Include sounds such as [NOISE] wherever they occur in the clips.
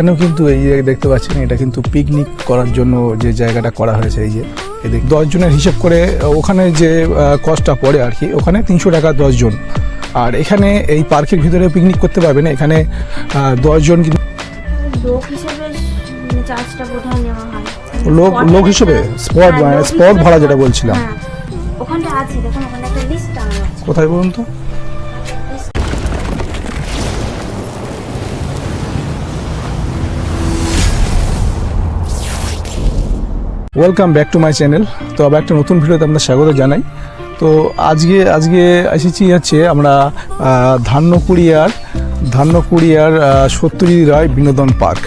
এখানেও কিন্তু এই যে দেখতে পাচ্ছেন, এটা কিন্তু পিকনিক করার জন্য যে জায়গাটা করা হয়েছে, এই যে এদিকে দশ জনের হিসেব করে ওখানে যে কস্টটা পড়ে আর কি, ওখানে তিনশো টাকা দশ জন। আর এখানে এই পার্কের ভিতরে পিকনিক করতে পারবেন এখানে দশজন কিন্তু লোক হিসেবে মানে হয়। লোক হিসেবে? স্পট হ্যাঁ, লোক স্পট ভাড়া যেটা বলছিলাম। হ্যাঁ কোথায় বলুন তো? Welcome back to my channel তো আবার একটা নতুন ভিডিওতে আপনাদের স্বাগত জানাই। তো আজকে আজকে এসেছি হচ্ছে আমরা ধান্যকুড়িয়ার ধান্যকুড়িয়ার সত্যজিৎ রায় বিনোদন পার্ক।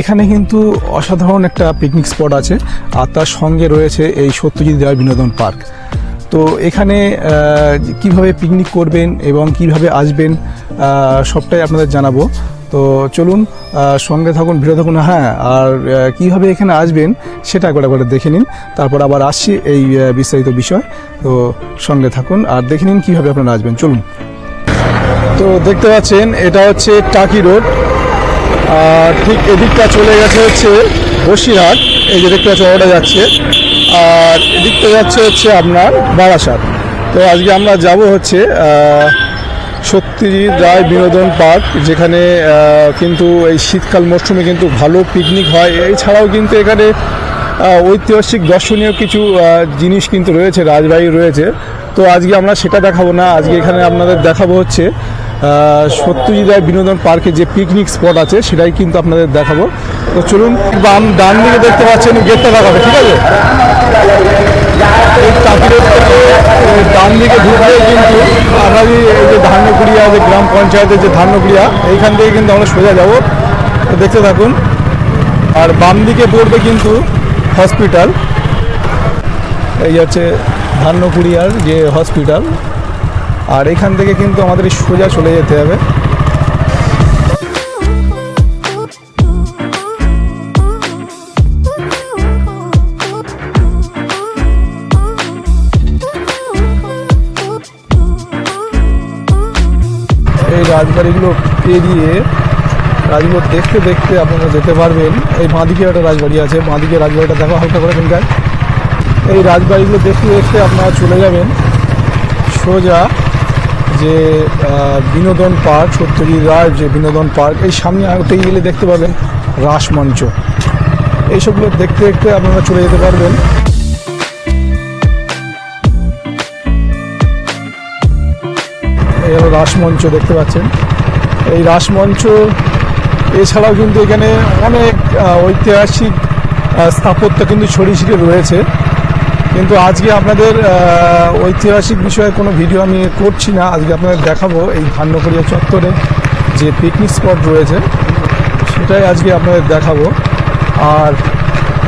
এখানে কিন্তু অসাধারণ একটা পিকনিক স্পট আছে, আর তার সঙ্গে রয়েছে এই সত্যজিৎ রায় বিনোদন পার্ক। তো এখানে কীভাবে পিকনিক করবেন এবং কীভাবে আসবেন সবটাই আপনাদের জানাব। তো চলুন সঙ্গে থাকুন, ভিড়ে থাকুন। হ্যাঁ আর কীভাবে এখানে আসবেন সেটা একবার একবার দেখে নিন। তারপর আবার আসছি এই বিস্তারিত বিষয়। তো সঙ্গে থাকুন আর দেখে নিন কীভাবে আপনারা আসবেন। চলুন। তো দেখতে পাচ্ছেন, এটা হচ্ছে টাকি রোড। আর ঠিক এদিকটা চলে গেছে হচ্ছে বসিরহাট। এই যে দেখতে পাচ্ছি ওটা যাচ্ছে। আর এদিকটা যাচ্ছে হচ্ছে আপনার বারাসাত। তো আজকে আমরা যাব হচ্ছে সত্যজিৎ রায় বিনোদন পার্ক, যেখানে কিন্তু এই শীতকাল মরশুমে কিন্তু ভালো পিকনিক হয়। এছাড়াও কিন্তু এখানে ঐতিহাসিক দর্শনীয় কিছু জিনিস কিন্তু রয়েছে, রাজবাড়ি রয়েছে। তো আজকে আমরা সেটা দেখাবো না, আজকে এখানে আপনাদের দেখাবো হচ্ছে সত্যজিৎ রায় বিনোদন পার্কে যে পিকনিক স্পট আছে, সেটাই কিন্তু আপনাদের দেখাবো। তো চলুন, বাম ডান দিকে দেখতে পাচ্ছেন, গেটটা দেখাবে, ঠিক আছে? এই টাকি রোড থেকে এই ডান দিকে ঢুকলে কিন্তু এই যে ধান্যকুড়িয়া, যে গ্রাম পঞ্চায়েতের যে ধান্যকুড়িয়া, এইখান থেকে কিন্তু আমরা সোজা যাব। দেখতে থাকুন। আর বাম দিকে পড়বে কিন্তু হসপিটাল। এই হচ্ছে ধান্যকুড়িয়ার যে হসপিটাল। আর এখান থেকে কিন্তু আমাদের সোজা চলে যেতে হবে। এই রাজবাড়িগুলো পেরিয়ে রাজবাড়ি দেখতে দেখতে আপনারা যেতে পারবেন। এই বাঁদিকে একটা রাজবাড়ি আছে। বাঁদিকে রাজবাড়িটা দেখো, হালকা করে এখানকার এই রাজবাড়িগুলো দেখতে দেখতে আপনারা চলে যাবেন। সোজা যে বিনোদন পার্ক, সত্যজিৎ রায় যে বিনোদন পার্ক, এই সামনে আরেকটাই গেলে দেখতে পাবেন রাসমঞ্চ এইসবগুলো দেখতে দেখতে আপনারা চলে যেতে পারবেন। হলো রাসমঞ্চ দেখতে পাচ্ছেন। এই রাসমঞ্চ, এছাড়াও কিন্তু এখানে অনেক ঐতিহাসিক স্থাপত্য কিন্তু ছড়িয়ে ছিটিয়ে রয়েছে। কিন্তু আজকে আপনাদের ঐতিহাসিক বিষয়ে কোনো ভিডিও আমি করছি না। আজকে আপনাদের দেখাবো এই ধান্যকরিয়া চত্বরে যে পিকনিক স্পট রয়েছে, সেটাই আজকে আপনাদের দেখাবো। আর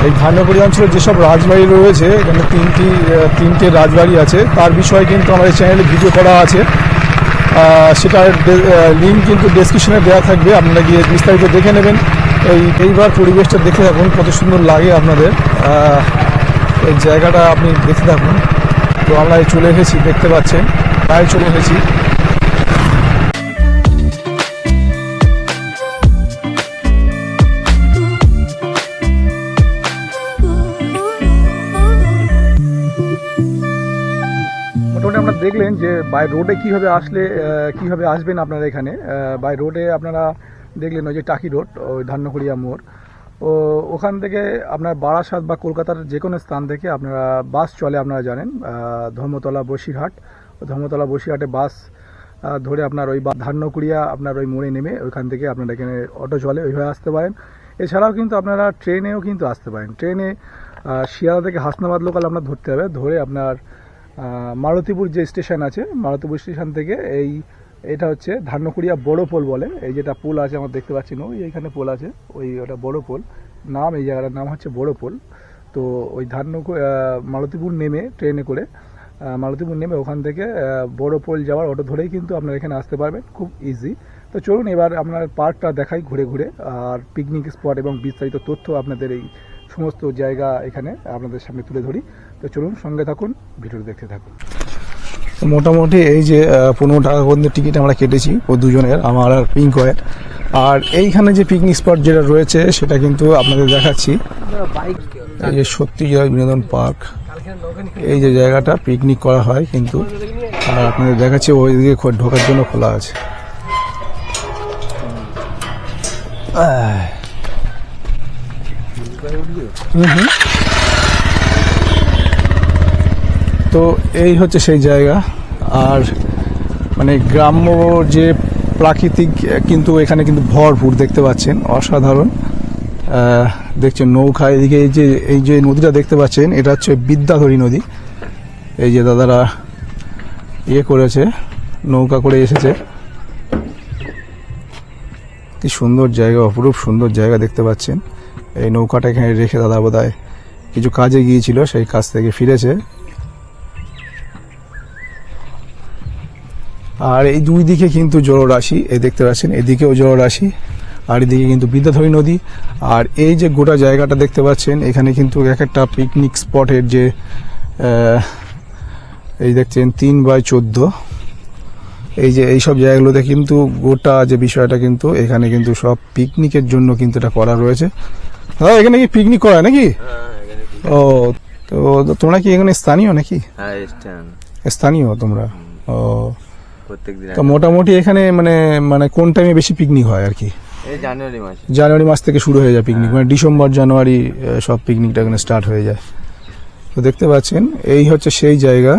এই ধান্যকরি অঞ্চলে যেসব রাজবাড়ি রয়েছে, এখানে তিনটি তিনটে রাজবাড়ি আছে। তার বিষয়ে কিন্তু আমাদের চ্যানেলে ভিডিও করা আছে। সেটার লিঙ্ক কিন্তু ডেসক্রিপশনে দেওয়া থাকবে। আপনারা গিয়ে বিস্তারিত দেখে নেবেন। এই এইবার পরিবেশটা দেখে থাকুন, কত সুন্দর লাগে আপনাদের। এই জায়গাটা আপনি দেখে থাকুন। তো আমরা চলে এসেছি, দেখতে পাচ্ছেন। প্রায় চলে এসেছি। দেখলেন যে বাই রোডে কীভাবে আসলে কীভাবে আসবেন আপনারা এখানে? বাই রোডে আপনারা দেখলেন ওই যে টাকি রোড ওই ধান্যকুড়িয়া মোড়। ও, ওখান থেকে আপনার বারাসাত বা কলকাতার যে কোনো স্থান থেকে আপনারা বাস চলে আপনারা জানেন ধর্মতলা বসিরহাট। ধর্মতলা বসিরহাটে বাস ধরে আপনার ওই বা- ধান্যকুড়িয়া আপনার ওই মোড়ে নেমে ওইখান থেকে আপনারা এখানে অটো চলে, ওইভাবে আসতে পারেন। এছাড়াও কিন্তু আপনারা ট্রেনেও কিন্তু আসতে পারেন। ট্রেনে শিয়ালদা থেকে হাসনাবাদ লোকাল আপনার ধরতে হবে। ধরে আপনার মারুতিপুর যে স্টেশন আছে মারুতিপুর স্টেশন থেকে এই এটা হচ্ছে ধান্যকুড়িয়া বড় পোল বলে। এই যেটা পোল আছে আমরা দেখতে পাচ্ছি না এইখানে পোল আছে ওই ওটা বড় পোল। নাম এই জায়গাটার নাম হচ্ছে বড় পোল। তো ওই ধান্য মালতীপুর নেমে ট্রেনে করে আহ, মালতীপুর নেমে ওখান থেকে বড় পোল যাওয়ার অটো ধরেই কিন্তু আপনারা এখানে আসতে পারবেন খুব ইজি তো চলুন এবার আপনার পার্কটা দেখাই ঘুরে ঘুরে আর পিকনিক স্পট এবং বিস্তারিত তথ্য আপনাদের এই সমস্ত জায়গা এখানে আপনাদের সামনে তুলে ধরি। তো চলুন সঙ্গে থাকুন ভিডিও দেখতে থাকুন। মোটামুটি এই যে পনেরো টাকা পর্যন্ত টিকিট আমরা কেটেছি, ও দুজনের, আমার আর পিঙ্ক ওয়ের আর এইখানে যে পিকনিক স্পট যেটা রয়েছে, সেটা কিন্তু আপনাদের দেখাচ্ছি। এই যে সত্যিজয় বিনোদন পার্ক। এই যে জায়গাটা পিকনিক করা হয় কিন্তু, আর আপনাদের দেখাচ্ছি ওইদিকে ঢোকার জন্য খোলা আছে। হুম হুম। তো এই হচ্ছে সেই জায়গা। আর মানে গ্রাম্য যে প্রাকৃতিক, কিন্তু এখানে কিন্তু ভরপুর দেখতে পাচ্ছেন, অসাধারণ। দেখছেন নৌকা, এদিকে এই যে এই যে নদীটা দেখতে পাচ্ছেন, এটা হচ্ছে বিদ্যাধরী নদী। এই যে দাদারা ইয়ে করেছে, নৌকা করে এসেছে। কি সুন্দর জায়গা, অপরূপ সুন্দর জায়গা দেখতে পাচ্ছেন। এই নৌকাটা এখানে রেখে দাদা বোধহয় কিছু কাজে গিয়েছিল, সেই কাজ থেকে ফিরেছে। আর এই দুই দিকে কিন্তু জলরাশি এ দেখতে পাচ্ছেন এদিকেও জলরাশি আর এদিকে কিন্তু বিদ্যাধরী নদী। আর এই যে গোটা জায়গাটা দেখতে পাচ্ছেন এখানে কিন্তু এক একটা পিকনিক স্পটের যে এই দেখছেন তিন বাই চোদ্দ। এই যে এইসব জায়গাগুলোতে কিন্তু গোটা যে বিষয়টা কিন্তু এখানে কিন্তু সব পিকনিকের জন্য কিন্তু এটা করা রয়েছে। দাদা এখানে কি পিকনিক করা নাকি? ও তো তোমরা কি এখানে স্থানীয় নাকি? হ্যাঁ স্থানীয় তোমরা? ও প্রত্যেক দিন তো মোটামুটি এখানে মানে মানে কোন টাইমে বেশি পিকনিক হয় আর কি? এই জানুয়ারি মাসে। জানুয়ারি মাস থেকে শুরু হয়ে যায় পিকনিক মানে ডিসেম্বর জানুয়ারি সব পিকনিকটা এখানে স্টার্ট হয়ে যায়। তো দেখতে পাচ্ছেন এই হচ্ছে সেই জায়গা।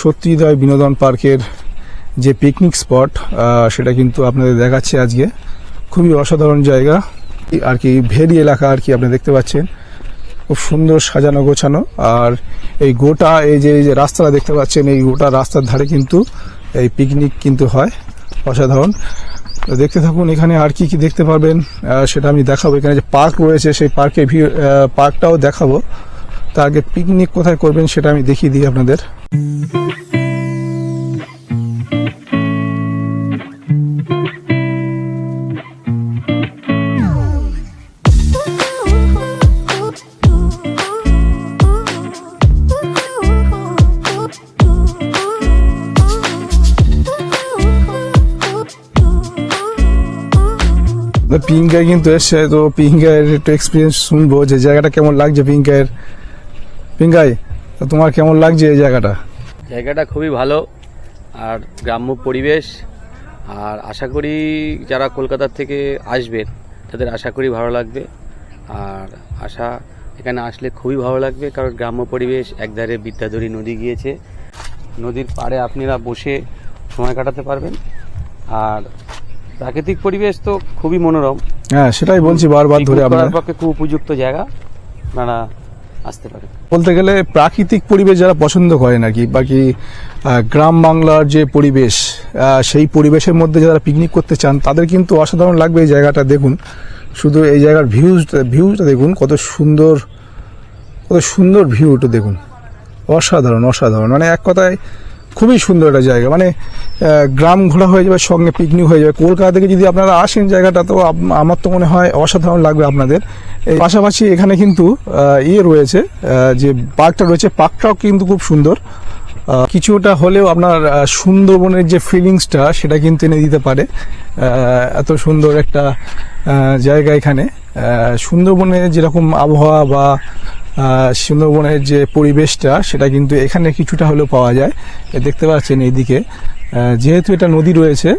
সত্যিদয় বিনোদন পার্কের যে পিকনিক স্পট সেটা কিন্তু আপনাদের দেখাচ্ছে আজকে। খুবই অসাধারণ জায়গা। আর কি ভেরি এলাকা আর কি আপনি দেখতে পাচ্ছেন। খুব সুন্দর সাজানো, গোছানো। আর এই গোটা, এই যে এই যে রাস্তাটা দেখতে পাচ্ছেন, এই গোটা রাস্তার ধারে কিন্তু এই পিকনিক কিন্তু হয়, অসাধারণ। দেখতে থাকুন, এখানে আর কি কি দেখতে পারবেন সেটা আমি দেখাবো। এখানে যে পার্ক রয়েছে, সেই পার্কে পার্কটাও দেখাবো। তার আগে পিকনিক কোথায় করবেন সেটা আমি দেখিয়ে দিই আপনাদের। পিঙ্কায় কিন্তু এসছে তো পিঙ্কায়ের একটু এক্সপিরিয়েন্স শুনব যে জায়গাটা কেমন লাগছে পিঙ্কায়ের পিঙ্কাই তোমার কেমন লাগছে এই জায়গাটা? জায়গাটা খুবই ভালো, আর গ্রাম্য পরিবেশ, আর আশা করি যারা কলকাতার থেকে আসবেন, তাদের আশা করি ভালো লাগবে। আর আশা এখানে আসলে খুবই ভালো লাগবে, কারণ গ্রাম্য পরিবেশ, একধারে বিদ্যাধরী নদী গিয়েছে। নদীর পাড়ে আপনারা বসে সময় কাটাতে পারবেন। আর প্রাকৃতিক পরিবেশ তো খুবই মনোরম। হ্যাঁ সেটাই বলছি বারবার ধরে আপনার পক্ষে খুব উপযুক্ত জায়গা। আপনারা আসতে পারেন। বলতে গেলে প্রাকৃতিক পরিবেশ যারা পছন্দ করেন আর কি বাকি গ্রাম বাংলার যে পরিবেশ সেই পরিবেশের মধ্যে যারা পিকনিক করতে চান তাদের কিন্তু অসাধারণ লাগবে এই জায়গাটা দেখুন। শুধু এই জায়গার ভিউজটা ভিউটা দেখুন কত সুন্দর কত সুন্দর ভিউটা দেখুন। অসাধারণ অসাধারণ। মানে এক কথায় খুবই সুন্দর একটা জায়গা। মানে গ্রাম ঘোরা হয়ে যাবে, সঙ্গে পিকনিক হয়ে যাবে। কলকাতা থেকে যদি আপনারা আসেন জায়গাটা, তো আমার তো মনে হয় অসাধারণ লাগবে আপনাদের। পাশাপাশি এখানে কিন্তু ইয়ে রয়েছে যে পার্কটা রয়েছে, পার্কটাও কিন্তু খুব সুন্দর। কিছুটা হলেও আপনার সুন্দরবনের যে ফিলিংসটা সেটা কিন্তু এনে দিতে পারে। এত সুন্দর একটা জায়গা এখানে। সুন্দরবনে যেরকম আবহাওয়া বা সুন্দরবনের যে পরিবেশটা, সেটা কিন্তু এখানে কিছুটা হলেও পাওয়া যায়। দেখতে পাচ্ছেন এইদিকে। যেহেতু এটা নদী রয়েছে,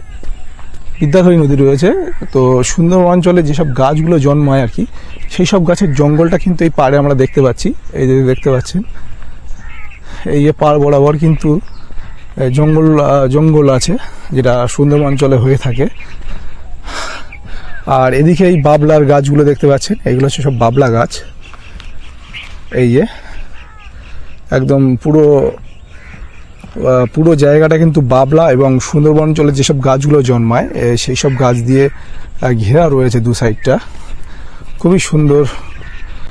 বিদ্যাধরী নদী রয়েছে, তো সুন্দর অঞ্চলে যেসব গাছগুলো জন্মায় আর কি, সেই সব গাছের জঙ্গলটা কিন্তু এই পাড়ে আমরা দেখতে পাচ্ছি। এই যে দেখতে পাচ্ছেন, এই যে পাড় বরাবর কিন্তু জঙ্গল জঙ্গল আছে, যেটা সুন্দর অঞ্চলে হয়ে থাকে। আর এদিকে এই বাবলার গাছগুলো দেখতে পাচ্ছেন এইগুলো হচ্ছে সব বাবলা গাছ। এই যে, একদম পুরো পুরো জায়গাটা কিন্তু বাবলা এবং সুন্দরবন অঞ্চলে যেসব গাছগুলো জন্মায় সেই সব গাছ দিয়ে ঘেরা রয়েছে দু সাইডটা। খুবই সুন্দর।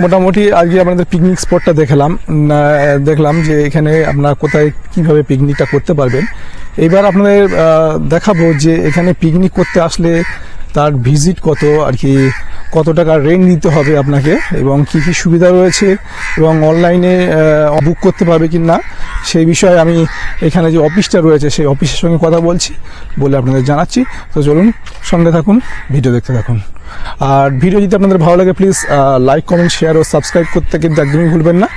মোটামুটি আজকে আপনাদের পিকনিক স্পটটা দেখলাম। দেখলাম যে এখানে আপনারা কোথায় কীভাবে পিকনিকটা করতে পারবেন। এবার আপনাদের দেখাবো যে এখানে পিকনিক করতে আসলে তার ভিজিট কত আর কি, কত টাকা রেন্ট দিতে হবে আপনাকে এবং কি কি সুবিধা রয়েছে এবং অনলাইনে বুক করতে পারবে কি না সেই বিষয়ে আমি এখানে যে অফিসটা রয়েছে সেই অফিসের সঙ্গে কথা বলছি, বলে আপনাদের জানাচ্ছি। তো চলুন, সঙ্গে থাকুন ভিডিও দেখতে থাকুন। আর ভিডিও যদি আপনাদের ভালো লাগে প্লিজ লাইক কমেন্ট শেয়ার ও সাবস্ক্রাইব করতে কিন্তু একদমই ভুলবেন না।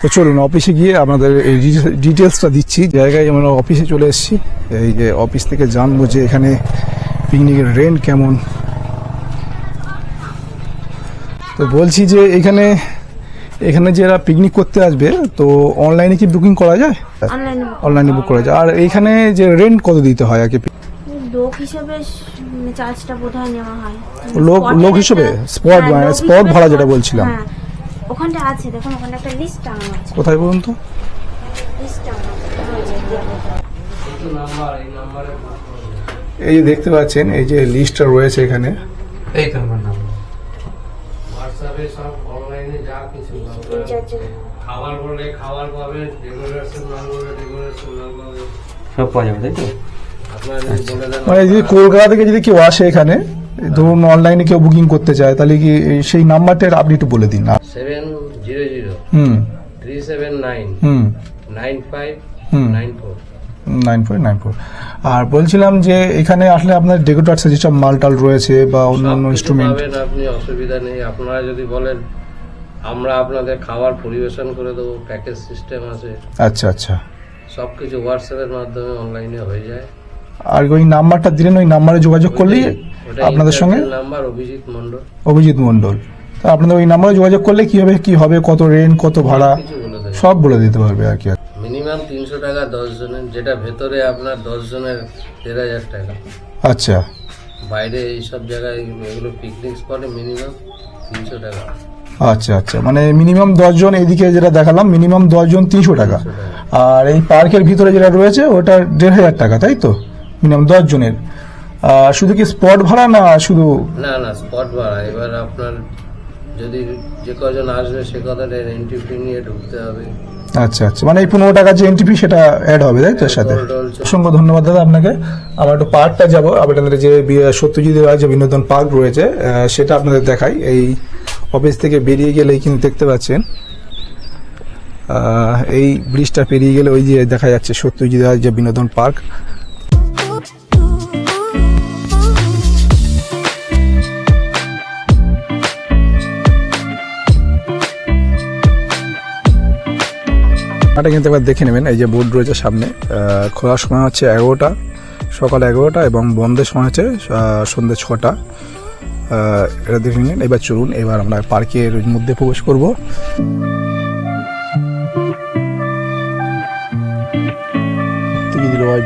তো চলুন অফিসে গিয়ে আপনাদের এই ডিটেলসটা দিচ্ছি। জায়গায় আমরা অফিসে চলে এসেছি। এই যে অফিস থেকে জানব যে এখানে পিকনিকের রেন্ট কেমন? তো বলছি যে এখানে এখানে যারা পিকনিক করতে আসবে তো অনলাইনে কি বুকিং করা যায়? অনলাইনে বুক করা যায়। আর এখানে যে রেন্ট কত দিতে হয় আর কি লোক হিসেবে চার্জটা বোধহয় নেওয়া হয়। লোক- লোক হিসেবে? হ্যাঁ, মানে লোক ভাড়া যেটা বলছিলাম। হ্যাঁ ওখানটা আছে দেখুন ওখানে একটা লিস্ট টাঙানো আছে। কোথায় বলুন তো? লিস্ট টাঙানো আছে এই যে দেখতে পাচ্ছেন এই যে লিস্টটা রয়েছে এখানে। এই তো আমার নাম। হোয়াটসঅ্যাপে সব অনলাইনে যা কিছু খাবার বললে খাবার পাবে ডেকোরেশন বললে ডেকোরেশন পাবে। সব পাওয়া যাবে তাই তো? বলে দেন মানে যদি কলকাতা থেকে যদি কেউ আসে এখানে ধরুন অনলাইনে কেউ বুকিং করতে চায় তাহলে কি সেই নাম্বারটা আপনি একটু বলে দিন seven zero zero hmm. Three seven nine hmm. Nine five hmm. Nine four nine four nine four. আর বলছিলাম যে এখানে আসলে আপনার ডেকোরেটার্সের যেসব মালটাল রয়েছে বা অন্যান্য ইনস্ট্রুমেন্ট আপনি অসুবিধা নেই। আপনারা যদি বলেন আমরা আপনাদের খাবার পরিবেশন করে দেবো প্যাকেজ সিস্টেম আছে। আচ্ছা আচ্ছা। সব কিছু হোয়াটসঅ্যাপের মাধ্যমে অনলাইনে হয়ে যায়। আর ওই নাম্বারটা দিলেন ওই নাম্বারে যোগাযোগ করলেই আপনাদের সঙ্গে নাম্বার অভিজিৎ মন্ডল অভিজিৎ মন্ডল তা আপনাদের ওই নাম্বারে যোগাযোগ করলে কি হবে কি হবে কত রেন্ট কত ভাড়া? সব বলে দিতে পারবে আর কি। মিনিমাম তিনশো টাকা দশ জনের যেটা ভেতরে আপনার দশ জনের দেড় হাজার টাকা। আচ্ছা। বাইরে এইসব জায়গায় এগুলো পিকনিক স্পটে মিনিমাম তিনশো টাকা। আচ্ছা আচ্ছা। মানে মিনিমাম দশজন এইদিকে যেটা দেখালাম মিনিমাম দশজন তিনশো টাকা। আর এই পার্কের ভিতরে যেটা রয়েছে ওটা দেড় হাজার টাকা তাই তো? মিনিমাম দশ জনের। আর শুধু কি স্পট ভাড়া না শুধু না না স্পট ভাড়া। এবার আপনার যদি যে কজন আসবে সে কথাটা এন্ট্রি ফি নিয়ে ঢুকতে হবে। আচ্ছা আচ্ছা। মানে এই পনেরো টাকার যে এন্ট্রি ফি সেটা অ্যাড হবে তাই তো সাথে? অসংখ্য ধন্যবাদ দাদা আপনাকে। আমরা একটু পার্কটা যাব। আপনাদের যে সত্যজিৎ রায় যে বিনোদন পার্ক রয়েছে সেটা আপনাদের দেখাই। এই অফিস থেকে বেরিয়ে গেলেই কিন্তু দেখতে পাচ্ছেন এই ব্রিজটা পেরিয়ে গেলে ওই যে দেখা যাচ্ছে সত্যজিৎ রায় যে বিনোদন পার্ক। এটা কিন্তু একবার দেখে নেবেন। এই যে বোর্ড রয়েছে সামনে খোলার সময় হচ্ছে এগারোটা, সকাল এগারোটা এবং বন্ধের সময় হচ্ছে সন্ধ্যে ছটা। এটা দেখে নিন, এবার চলুন, এবার আমরা পার্কের মধ্যে প্রবেশ করব।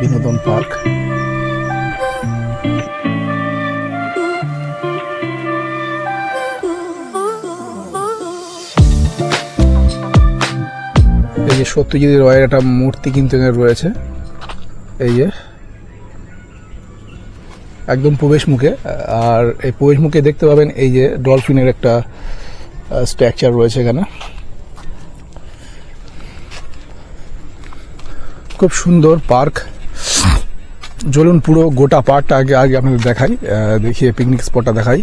বিনোদন পার্ক। এই যে সত্যজিৎ রয়ের একটা মূর্তি কিন্তু এখানে রয়েছে। এই যে। একদম প্রবেশ মুখে। আর এই প্রবেশ মুখে দেখতে পাবেন এই যে ডলফিনের একটা স্ট্রাকচার রয়েছে এখানে। খুব সুন্দর পার্ক। চলুন পুরো গোটা পার্কটা আগে আগে আপনাদের দেখাই। দেখিয়ে পিকনিক স্পটটা দেখাই।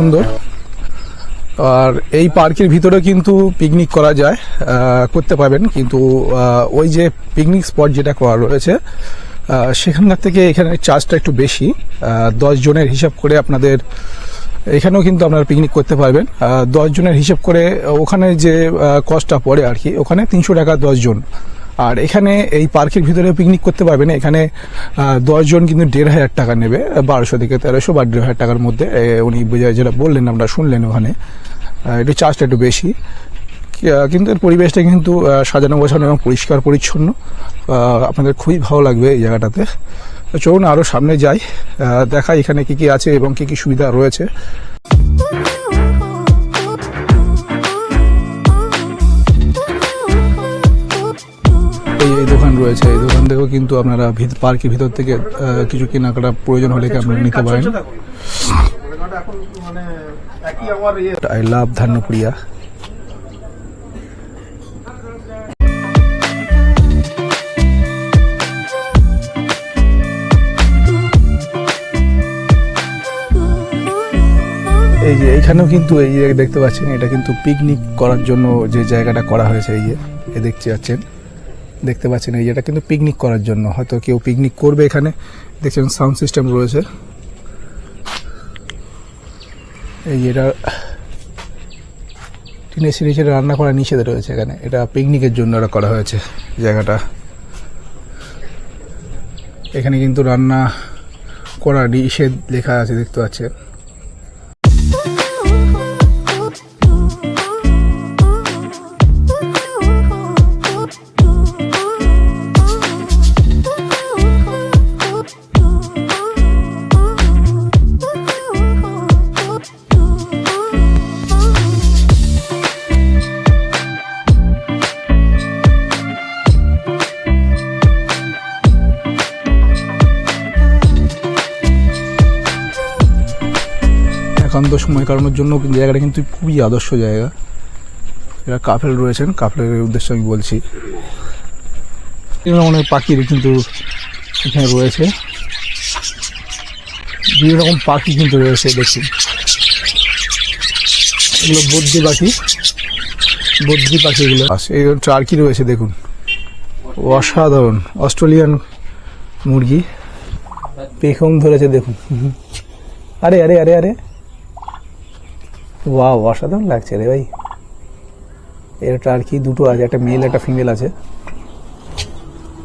সুন্দর। আর এই পার্কের ভিতরে কিন্তু পিকনিক করা যায় করতে পারবেন। কিন্তু ওই যে পিকনিক স্পট যেটা করা রয়েছে সেখানকার থেকে এখানে চার্জটা একটু বেশি। দশ জনের হিসাব করে আপনাদের, এখানেও কিন্তু আপনারা পিকনিক করতে পারবেন। দশ জনের হিসাব করে ওখানে যে কস্টটা পড়ে আর কি, ওখানে তিনশো টাকা দশ জন। আর এখানে এই পার্কের ভিতরে পিকনিক করতে পারবেন এখানে দশ জন কিন্তু দেড় হাজার টাকা নেবে, বারোশো থেকে তেরোশো বা দেড় হাজার টাকার মধ্যে। উনি যেটা বললেন, আমরা শুনলেন ওখানে। একটু চার্জটা একটু বেশি। কিন্তু এর পরিবেশটা কিন্তু সাজানো গোছানো এবং পরিষ্কার পরিচ্ছন্ন। আপনাদের খুবই ভালো লাগবে এই জায়গাটাতে। চলুন আরও সামনে যাই। দেখাই এখানে কি কি আছে এবং কি কি সুবিধা রয়েছে। রয়েছে। এই দোকান থেকেও কিন্তু আপনারা ভিত- পার্কের ভিতর থেকে কিছু কেনাকাটা প্রয়োজন হলে কি আপনারা নিতে পারেন? আই লাভ ধান্যপুরিয়া এই যে এখানেও কিন্তু এই যে দেখতে পাচ্ছেন এটা কিন্তু পিকনিক করার জন্য যে জায়গাটা করা হয়েছে এই যে এ দেখতে পাচ্ছেন। দেখতে পাচ্ছেন এই যেটা কিন্তু পিকনিক করার জন্য। হয়তো কেউ পিকনিক করবে এখানে। দেখছেন সাউন্ড সিস্টেম রয়েছে। এই যে এটা টিনের সিরিজের রান্না করা নিষেধ রয়েছে এখানে। এটা পিকনিকের জন্য এটা করা হয়েছে জায়গাটা। এখানে কিন্তু রান্না করা নিষেধ লেখা আছে, দেখতে পাচ্ছেন। সময় কাটানোর জন্য জায়গাটা কিন্তু খুবই আদর্শ জায়গা। এরা কাফেল রয়েছেন, কাফেলের উদ্দেশ্যে আমি বলছি। বিভিন্ন অনেক পাখির কিন্তু এখানে রয়েছে। বিভিন্ন রকম পাখি কিন্তু রয়েছে দেখুন এগুলো বদ্রি পাখি। বদ্রি পাখি এগুলো এই টার্কি রয়েছে, দেখুন। অসাধারণ। অস্ট্রেলিয়ান মুরগি। পেখম ধরেছে, দেখুন। আরে আরে আরে আরে। ওয়াও অসাধারণ লাগছে রে ভাই। এটা আর কি দুটো আছে, একটা মেল একটা ফিমেল আছে।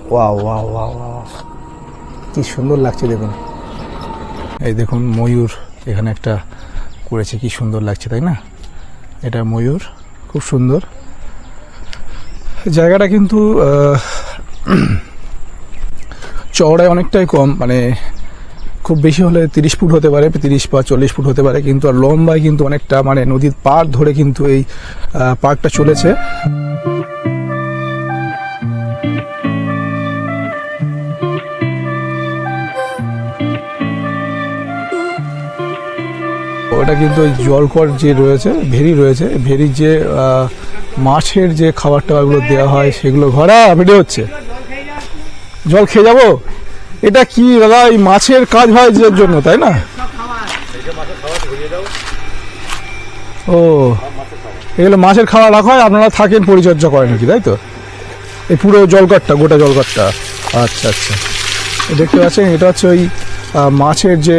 ওয়াও ওয়াও ওয়াও ওয়াও কি সুন্দর লাগছে দেখুন। এই দেখুন ময়ূর এখানে একটা করেছে, কি সুন্দর লাগছে, তাই না? এটা ময়ূর, খুব সুন্দর। জায়গাটা কিন্তু [CLEARS THROAT] চওড়ায় অনেকটাই কম মানে খুব বেশি হলে তিরিশ ফুট হতে পারে, তিরিশ বা চল্লিশ ফুট হতে পারে, কিন্তু আর লম্বায় কিন্তু অনেকটা মানে নদীর পাড় ধরে কিন্তু এই পার্কটা চলেছে। ওটা কিন্তু ওই জলকর যে রয়েছে, ভেরি রয়েছে, ভেরির যে মাছের যে খাবার টাবারগুলো দেওয়া হয় সেগুলো ঘরা, ভিডিও হচ্ছে। জল খেয়ে যাব? এটা কি দাদা এই মাছের কাজ হয় যে জন্য তাই না? ও এগুলো মাছের খাওয়া রাখা হয় আপনারা থাকেন পরিচর্যা করেন কি তাই তো? এই পুরো জলঘরটা গোটা জলঘরটা। আচ্ছা আচ্ছা। দেখতে পাচ্ছেন এটা হচ্ছে ওই মাছের যে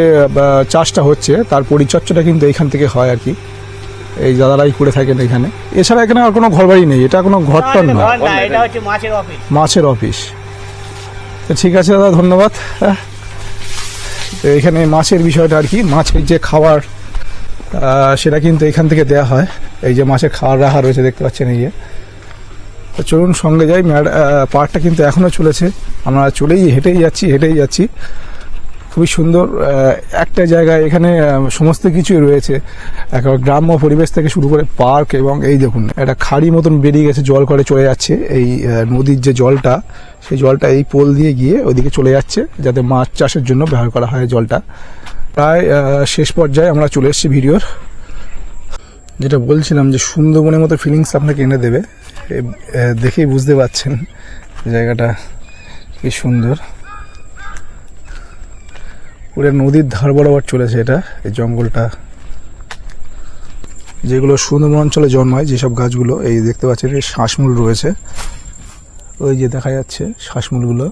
চাষটা হচ্ছে তার পরিচর্যাটা কিন্তু এইখান থেকে হয় আর কি। এই দাদারাই করে থাকেন এখানে। এছাড়া এখানে আর কোনো ঘরবাড়ি নেই এটা কোনো ঘরটর না ঘর না, এটা হচ্ছে মাছের অফিস মাছের অফিস তো ঠিক আছে দাদা, ধন্যবাদ। তো এখানে মাছের বিষয়টা আর কি, মাছের যে খাবার সেটা কিন্তু এখান থেকে দেয়া হয়। এই যে মাছের খাওয়ার রাখা রয়েছে, দেখতে পাচ্ছেন এই যে। চলুন সঙ্গে যাই পার্কটা কিন্তু এখনও চলেছে। আমরা চলেই, হেঁটেই যাচ্ছি হেঁটেই যাচ্ছি। খুবই সুন্দর একটা জায়গায় এখানে সমস্ত কিছুই রয়েছে। একেবারে গ্রাম্য পরিবেশ থেকে শুরু করে পার্ক এবং এই দেখুন, একটা খাড়ি মতন বেরিয়ে গেছে, জল করে চলে যাচ্ছে। এই নদীর যে জলটা, সেই জলটা এই পোল দিয়ে গিয়ে ওইদিকে চলে যাচ্ছে, যাতে মাছ চাষের জন্য ব্যবহার করা হয় জলটা। প্রায় শেষ পর্যায়ে আমরা চলে এসেছি ভিডিওর। যেটা বলছিলাম যে সুন্দরবনের মতো ফিলিংস আপনাকে এনে দেবে। দেখেই বুঝতে পারছেন জায়গাটা কি সুন্দর। পুরো নদীর ধার বরাবর চলেছে এটা, এই জঙ্গলটা। যেগুলো সুন্দরবন অঞ্চলে জন্মায়, যেসব গাছগুলো, এই দেখতে পাচ্ছেন এই শ্বাসমূল রয়েছে। ওই যে দেখা যাচ্ছে শ্বাসমূলগুলো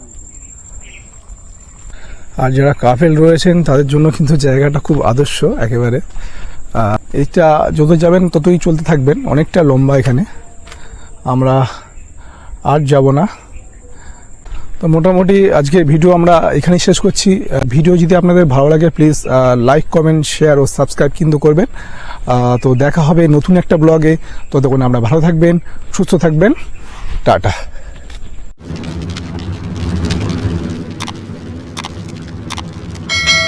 আর যারা কাফেল রয়েছেন, তাদের জন্য কিন্তু জায়গাটা খুব আদর্শ একেবারে। এইটা যত যাবেন, ততই চলতে থাকবেন। অনেকটা লম্বা এখানে। আমরা আর যাব না। তো মোটামুটি আজকের ভিডিও আমরা এখানেই শেষ করছি। ভিডিও যদি আপনাদের ভালো লাগে প্লিজ লাইক কমেন্ট শেয়ার ও সাবস্ক্রাইব কিন্তু করবেন। তো দেখা হবে নতুন একটা ব্লগে ততক্ষণ আমরা ভালো থাকবেন, সুস্থ থাকবেন। টাটা।